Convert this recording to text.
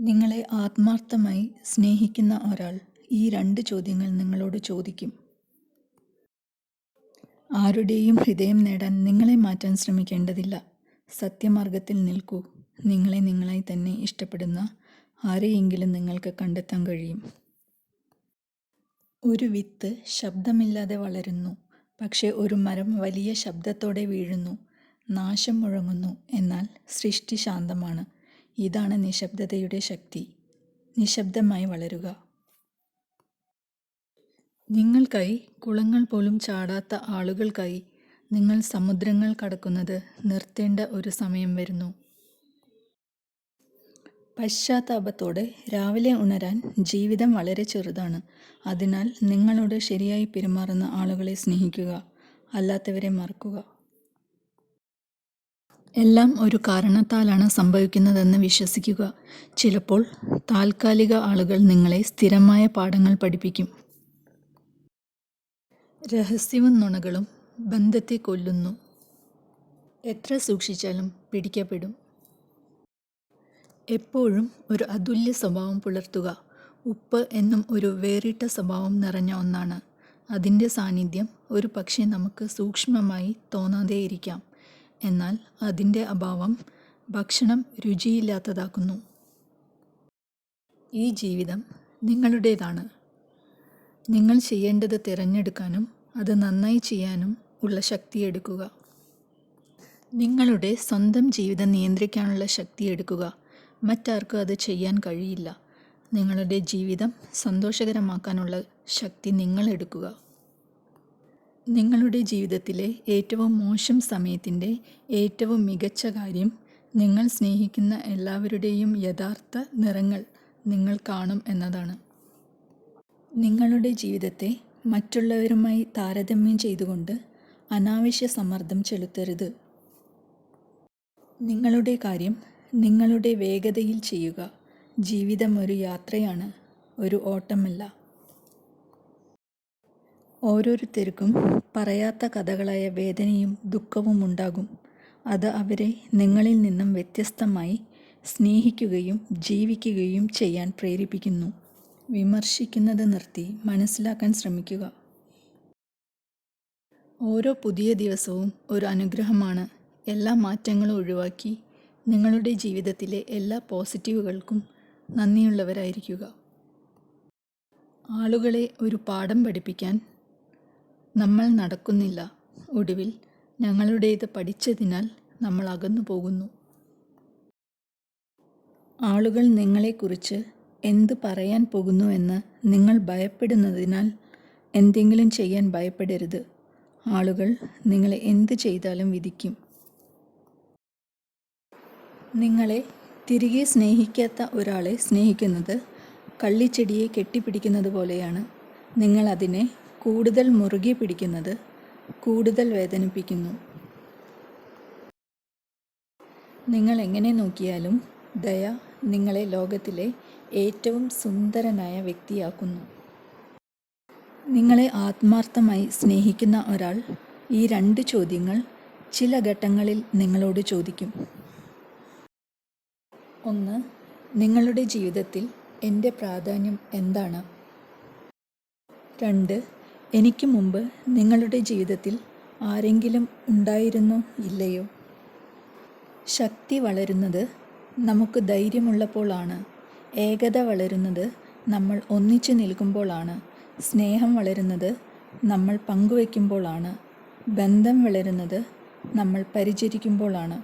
നിങ്ങളെ ആത്മാർത്ഥമായി സ്നേഹിക്കുന്ന ഒരാൾ ഈ രണ്ട് ചോദ്യങ്ങൾ നിങ്ങളോട് ചോദിക്കും. ആരുടെയും ഹൃദയം നേടാൻ നിങ്ങളെ മാറ്റാൻ ശ്രമിക്കേണ്ടതില്ല. സത്യമാർഗത്തിൽ നിൽക്കൂ. നിങ്ങളെ നിങ്ങളായി തന്നെ ഇഷ്ടപ്പെടുന്ന ആരെയെങ്കിലും നിങ്ങൾക്ക് കണ്ടെത്താൻ കഴിയും. ഒരു വിത്ത് ശബ്ദമില്ലാതെ വളരുന്നു. പക്ഷേ ഒരു മരം വലിയ ശബ്ദത്തോടെ വീഴുന്നു. നാശം മുഴങ്ങുന്നു. എന്നാൽ സൃഷ്ടി ശാന്തമാണ്. ഇതാണ് നിശബ്ദതയുടെ ശക്തി. നിശബ്ദമായി വളരുക. നിങ്ങൾക്കായി കുളങ്ങൾ പോലും ചാടാത്ത ആളുകൾക്കായി നിങ്ങൾ സമുദ്രങ്ങൾ കടക്കുന്നത് നിർത്തേണ്ട ഒരു സമയം വരുന്നു. പശ്ചാത്താപത്തോടെ രാവിലെ ഉണരാൻ ജീവിതം വളരെ ചെറുതാണ്. അതിനാൽ നിങ്ങളോട് ശരിയായി പെരുമാറുന്ന ആളുകളെ സ്നേഹിക്കുക. അല്ലാത്തവരെ മറക്കുക. എല്ലാം ഒരു കാരണത്താലാണ് സംഭവിക്കുന്നതെന്ന് വിശ്വസിക്കുക. ചിലപ്പോൾ താൽക്കാലിക ആളുകൾ നിങ്ങളെ സ്ഥിരമായ പാഠങ്ങൾ പഠിപ്പിക്കും. രഹസ്യവും നുണകളും ബന്ധത്തെ കൊല്ലുന്നു. എത്ര സൂക്ഷിച്ചാലും പിടിക്കപ്പെടും. എപ്പോഴും ഒരു അതുല്യ സ്വഭാവം പുലർത്തുക. ഉപ്പ് എന്നും ഒരു വേറിട്ട സ്വഭാവം നിറഞ്ഞ ഒന്നാണ്. അതിന്റെ സാന്നിധ്യം ഒരു പക്ഷേ നമുക്ക് സൂക്ഷ്മമായി തോന്നാതെയിരിക്കാം. എന്നാൽ അതിന്റെ അഭാവം ഭക്ഷണം രുചിയില്ലാത്തതാക്കുന്നു. ഈ ജീവിതം നിങ്ങളുടേതാണ്. നിങ്ങൾ ചെയ്യേണ്ടത് തിരഞ്ഞെടുക്കാനും അത് നന്നായി ചെയ്യാനും ഉള്ള ശക്തിയെടുക്കുക. നിങ്ങളുടെ സ്വന്തം ജീവിതം നിയന്ത്രിക്കാനുള്ള ശക്തിയെടുക്കുക. മറ്റാർക്കും അത് ചെയ്യാൻ കഴിയില്ല. നിങ്ങളുടെ ജീവിതം സന്തോഷകരമാക്കാനുള്ള ശക്തി നിങ്ങൾ എടുക്കുക. നിങ്ങളുടെ ജീവിതത്തിലെ ഏറ്റവും മോശം സമയത്തിന്റെ ഏറ്റവും മികച്ച കാര്യം നിങ്ങൾ സ്നേഹിക്കുന്ന എല്ലാവരുടെയും യഥാർത്ഥ നിറങ്ങൾ നിങ്ങൾ കാണും എന്നതാണ്. നിങ്ങളുടെ ജീവിതത്തെ മറ്റുള്ളവരുമായി താരതമ്യം ചെയ്തുകൊണ്ട് അനാവശ്യ സമ്മർദ്ദം ചെലുത്തരുത്. നിങ്ങളുടെ കാര്യം നിങ്ങളുടെ വേഗതയിൽ ചെയ്യുക. ജീവിതം ഒരു യാത്രയാണ്, ഒരു ഓട്ടമല്ല. ഓരോരുത്തർക്കും പറയാത്ത കഥകളായ വേദനയും ദുഃഖവും ഉണ്ടാകും. അത് അവരെ നിങ്ങളിൽ നിന്നും വ്യത്യസ്തമായി സ്നേഹിക്കുകയും ജീവിക്കുകയും ചെയ്യാൻ പ്രേരിപ്പിക്കുന്നു. വിമർശിക്കുന്നത് നിർത്തി മനസ്സിലാക്കാൻ ശ്രമിക്കുക. ഓരോ പുതിയ ദിവസവും ഒരു അനുഗ്രഹമാണ്. എല്ലാ മാറ്റങ്ങളും ഒഴിവാക്കി നിങ്ങളുടെ ജീവിതത്തിലെ എല്ലാ പോസിറ്റീവുകൾക്കും നന്ദിയുള്ളവരായിരിക്കുക. ആളുകളെ ഒരു പാഠം പഠിപ്പിക്കാൻ നമ്മൾ നടക്കുന്നില്ല. ഒടുവിൽ ഞങ്ങളുടേത് പഠിച്ചതിനാൽ നമ്മൾ അകന്നു പോകുന്നു ആളുകൾ നിങ്ങളെക്കുറിച്ച് എന്ത് പറയാൻ പോകുന്നുവെന്ന് നിങ്ങൾ ഭയപ്പെടുന്നതിനാൽ എന്തെങ്കിലും ചെയ്യാൻ ഭയപ്പെടരുത്. ആളുകൾ നിങ്ങളെ എന്ത് ചെയ്താലും വിധിക്കും. നിങ്ങളെ തിരികെ സ്നേഹിക്കാത്ത ഒരാളെ സ്നേഹിക്കുന്നത് കള്ളിച്ചെടിയെ കെട്ടിപ്പിടിക്കുന്നത് പോലെയാണ്. നിങ്ങൾ അതിനെ കൂടുതൽ മുറുകി പിടിക്കുന്നത് കൂടുതൽ വേദനിപ്പിക്കുന്നു. നിങ്ങൾ എങ്ങനെ നോക്കിയാലും ദയ നിങ്ങളെ ലോകത്തിലെ ഏറ്റവും സുന്ദരനായ വ്യക്തിയാക്കുന്നു. നിങ്ങളെ ആത്മാർത്ഥമായി സ്നേഹിക്കുന്ന ഒരാൾ ഈ രണ്ട് ചോദ്യങ്ങൾ ചില ഘട്ടങ്ങളിൽ നിങ്ങളോട് ചോദിക്കും. ഒന്ന് നിങ്ങളുടെ ജീവിതത്തിൽ എന്റെ പ്രാധാന്യം എന്താണ്? രണ്ട് എനിക്ക് മുമ്പ് നിങ്ങളുടെ ജീവിതത്തിൽ ആരെങ്കിലും ഉണ്ടായിരുന്നോ ഇല്ലയോ? ശക്തി വളരുന്നത് നമുക്ക് ധൈര്യമുള്ളപ്പോഴാണ് ഏകത വളരുന്നത് നമ്മൾ ഒന്നിച്ചു നിൽക്കുമ്പോഴാണ് സ്നേഹം വളരുന്നത് നമ്മൾ പങ്കുവയ്ക്കുമ്പോഴാണ് ബന്ധം വളരുന്നത് നമ്മൾ പരിചരിക്കുമ്പോൾ ആണ്.